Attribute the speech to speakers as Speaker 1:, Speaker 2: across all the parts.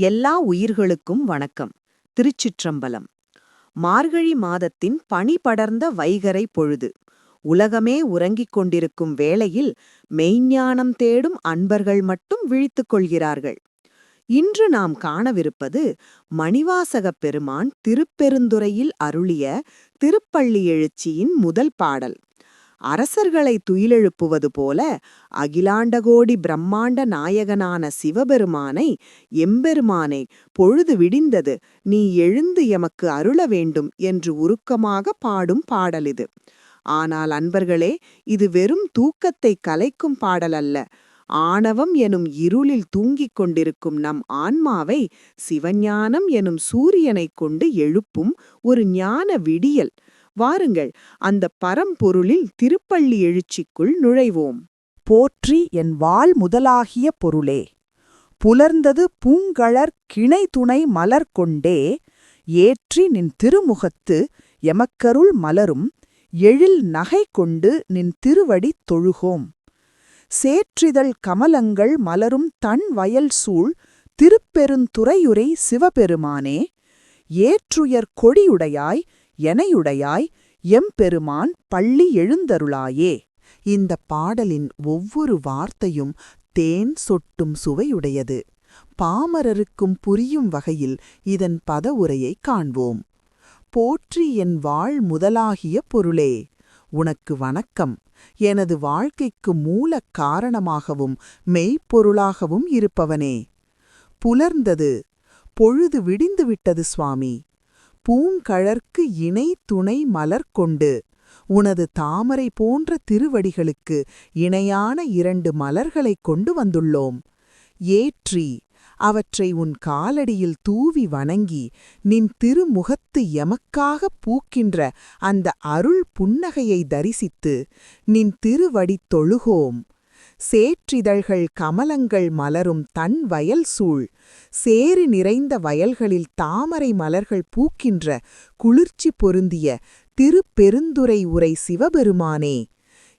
Speaker 1: எல்லா உயிர்களுக்கும் வணக்கம். திருச்சிற்றம்பலம். மார்கழி மாதத்தின் பனி படர்ந்த வைகரை பொழுது. உலகமே உறங்கிக் கொண்டிருக்கும் வேளையில் மெய்ஞானம் தேடும் அன்பர்கள் மட்டும் விழித்துக் கொள்கிறார்கள். இன்று நாம் காணவிருப்பது மணிவாசகப் பெருமான் திருப்பெருந்துறையில் அருளிய திருப்பள்ளி எழுச்சியின் முதல் பாடல். அரசர்களை துயிலெழுப்புவது போல அகிலாண்டகோடி பிரம்மாண்ட நாயகனான சிவபெருமானை எம்பெருமானை பொழுது விடிந்தது. நீ எழுந்து எமக்கு அருள வேண்டும் என்று உருக்கமாக பாடும் பாடல் இது. ஆனால் அன்பர்களே இது வெறும் தூக்கத்தை கலைக்கும் பாடல் அல்ல. ஆணவம் எனும் இருளில் தூங்கிக் கொண்டிருக்கும் நம் ஆன்மாவை சிவஞானம் எனும் சூரியனைக் கொண்டு எழுப்பும் ஒரு ஞான விடியல். வாருங்கள் அந்த பரம்பொருளில் திருப்பள்ளி எழுச்சிக்குள் நுழைவோம்.
Speaker 2: போற்றி என் வாழ் முதலாகிய பொருளே புலர்ந்தது பூங்கழற் கிணை துணை மலர் கொண்டே ஏற்றி நின் திருமுகத்து எமக்கருள் மலரும் எழில் நகை கொண்டு நின் திருவடி தொழுகோம். சேற்றிதழ் கமலங்கள் மலரும் தன் வயல் சூழ் திருப்பெருந்துறையுரை சிவபெருமானே ஏற்றுயர் கொடியுடையாய் எனையுடையாய் எம்பெருமான் பள்ளி எழுந்தருளாயே.
Speaker 3: இந்த பாடலின் ஒவ்வொரு வார்த்தையும் தேன் சொட்டும் சுவையுடையது. பாமரருக்கும் புரியும் வகையில் இதன் பதவுரையை காண்போம். போற்றி என் வாழ் முதலாகிய பொருளே உனக்கு வணக்கம். எனது வாழ்க்கைக்கு மூல காரணமாகவும் மெய்ப்பொருளாகவும் இருப்பவனே. புலர்ந்தது பொழுது விடிந்துவிட்டது சுவாமி. பூங்கழற்கு இணை துணை மலர் கொண்டு உனது தாமரை போன்ற திருவடிகளுக்கு இணையான இரண்டு மலர்களைக் கொண்டு வந்துள்ளோம். ஏற்றி அவற்றை உன் காலடியில் தூவி வணங்கி நின் திருமுகத்து எமக்காகப் பூக்கின்ற அந்த அருள் புன்னகையை தரிசித்து நின் திருவடித் தொழுகோம். சேற்றிதழ்கள் கமலங்கள் மலரும் தன் வயல் சூழ். சேறு நிறைந்த வயல்களில் தாமரை மலர்கள் பூக்கின்ற குளிர்ச்சி பொருந்திய திருப்பெருந்துரை உரை சிவபெருமானே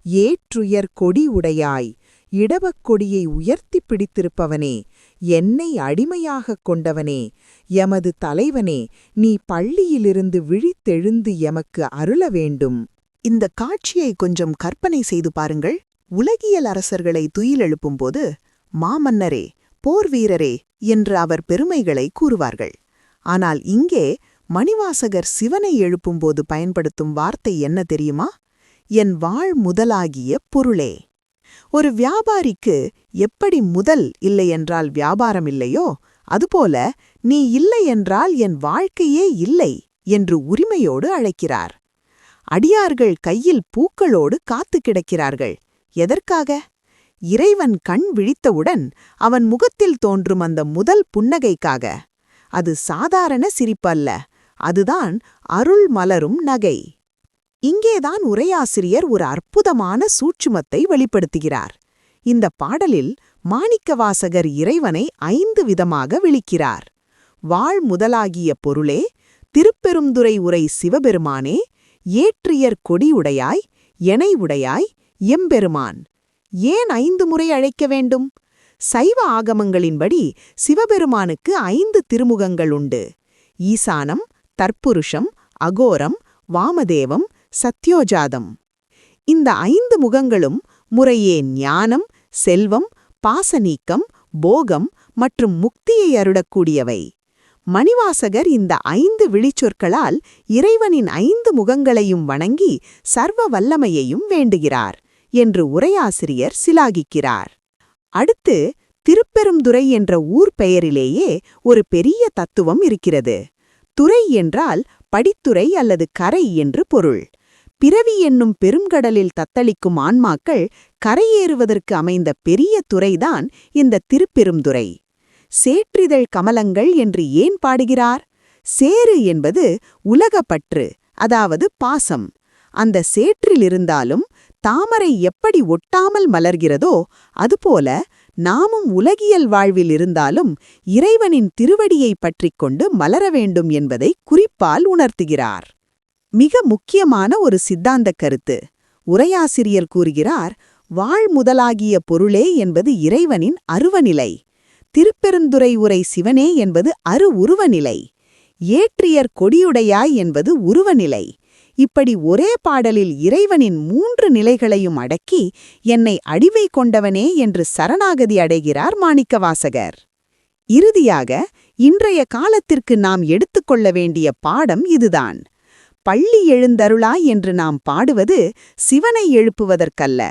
Speaker 3: ஏற்றுயர் கொடி உடையாய் இடவக்கொடியை கொடியை உயர்த்திப் பிடித்திருப்பவனே என்னை அடிமையாகக் கொண்டவனே எமது தலைவனே நீ பள்ளியிலிருந்து விழித்தெழுந்து எமக்கு அருள வேண்டும்.
Speaker 1: இந்த காட்சியை கொஞ்சம் கற்பனை செய்து பாருங்கள். உலகியல் அரசர்களை துயிலெழுப்பும்போது மாமன்னரே போர் வீரரே என்று அவர் பெருமைகளை கூறுவார்கள். ஆனால் இங்கே மணிவாசகர் சிவனை எழுப்பும்போது பயன்படுத்தும் வார்த்தை என்ன தெரியுமா? என் வாழ் முதலாகிய பொருளே. ஒரு வியாபாரிக்கு எப்படி முதல் இல்லையென்றால் வியாபாரம் இல்லையோ அதுபோல நீ இல்லை என்றால் என் வாழ்க்கையே இல்லை என்று உரிமையோடு அழைக்கிறார். அடியார்கள் கையில் பூக்களோடு காத்து கிடக்கிறார்கள். எதற்காக? இறைவன் கண் விழித்தவுடன் அவன் முகத்தில் தோன்றும் அந்த முதல் புன்னகைக்காக. அது சாதாரண சிரிப்பல்ல. அதுதான் அருள் மலரும் நகை. இங்கேதான் உரையாசிரியர் ஒரு அற்புதமான சூட்சுமத்தை வெளிப்படுத்துகிறார். இந்த பாடலில் மாணிக்கவாசகர் இறைவனை ஐந்து விதமாக விழிக்கிறார். வாழ் முதலாகிய பொருளே திருப்பெருந்துரை உரை சிவபெருமானே ஏற்றியர் கொடியுடையாய் எனை உடையாய் எம்பெருமான். ஏன் ஐந்து முறை அழைக்க வேண்டும்? சைவ ஆகமங்களின்படி சிவபெருமானுக்கு ஐந்து திருமுகங்கள் உண்டு. ஈசானம் தற்புருஷம் அகோரம் வாமதேவம் சத்யோஜாதம். இந்த ஐந்து முகங்களும் முறையே ஞானம் செல்வம் பாசநீக்கம் போகம் மற்றும் முக்தியை அருடக்கூடியவை. மணிவாசகர் இந்த ஐந்து விழிச்சொற்களால் இறைவனின் ஐந்து முகங்களையும் வணங்கி சர்வ வல்லமையையும் வேண்டுகிறார். என்று உரையாசிரியர் சிலாகிக்கிறார். அடுத்து திருப்பெருந்துறை என்ற ஊர் பெயரிலேயே ஒரு பெரிய தத்துவம் இருக்கிறது. துறை என்றால் படித்துறை அல்லது கரை என்று பொருள். பிறவி என்னும் பெருங்கடலில் தத்தளிக்கும் ஆன்மாக்கள் கரையேறுவதற்கு அமைந்த பெரிய துறைதான் இந்த திருப்பெருந்துறை. சேற்றிதழ் கமலங்கள் என்று ஏன் பாடுகிறார்? சேறு என்பது உலகப்பற்று அதாவது பாசம். அந்த சேற்றிலிருந்தாலும் தாமரை எப்படி ஒட்டாமல் மலர்கிறதோ அதுபோல நாமும் உலகியல் வாழ்வில் இருந்தாலும் இறைவனின் திருவடியை பற்றிக் கொண்டு மலர வேண்டும் என்பதை குறிப்பால் உணர்த்துகிறார். மிக முக்கியமான ஒரு சித்தாந்த கருத்து. உரையாசிரியர் கூறுகிறார் வாழ் முதலாகிய பொருளே என்பது இறைவனின் அருவநிலை. திருப்பெருந்துறை உரை சிவனே என்பது அரு உருவநிலை. ஏற்றியர் கொடியுடையாய் என்பது உருவநிலை. இப்படி ஒரே பாடலில் இறைவனின் மூன்று நிலைகளையும் அடக்கி என்னை அடிவை கொண்டவனே என்று சரணாகதி அடைகிறார் மாணிக்கவாசகர். இறுதியாக இன்றைய காலத்திற்கு நாம் எடுத்துக்கொள்ள வேண்டிய பாடம் இதுதான். பள்ளி எழுந்தருளாய் என்று நாம் பாடுவது சிவனை எழுப்புவதற்கல்ல.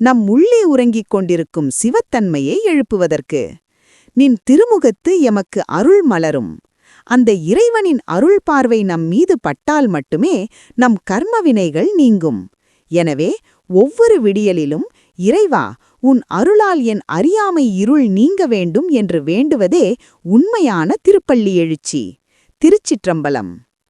Speaker 1: நம் உள்ளே உறங்கிக் கொண்டிருக்கும் சிவத்தன்மையை எழுப்புவதற்கு. நின் திருமுகத்து எமக்கு அருள் மலரும் அந்த இறைவனின் அருள் பார்வை நம் மீது பட்டால் மட்டுமே நம் கர்மவினைகள் நீங்கும். எனவே ஒவ்வொரு விடியலிலும் இறைவா உன் அருளால் என் அறியாமை இருள் நீங்க வேண்டும் என்று வேண்டுவதே உண்மையான திருப்பள்ளி எழுச்சி. திருச்சிற்றம்பலம்.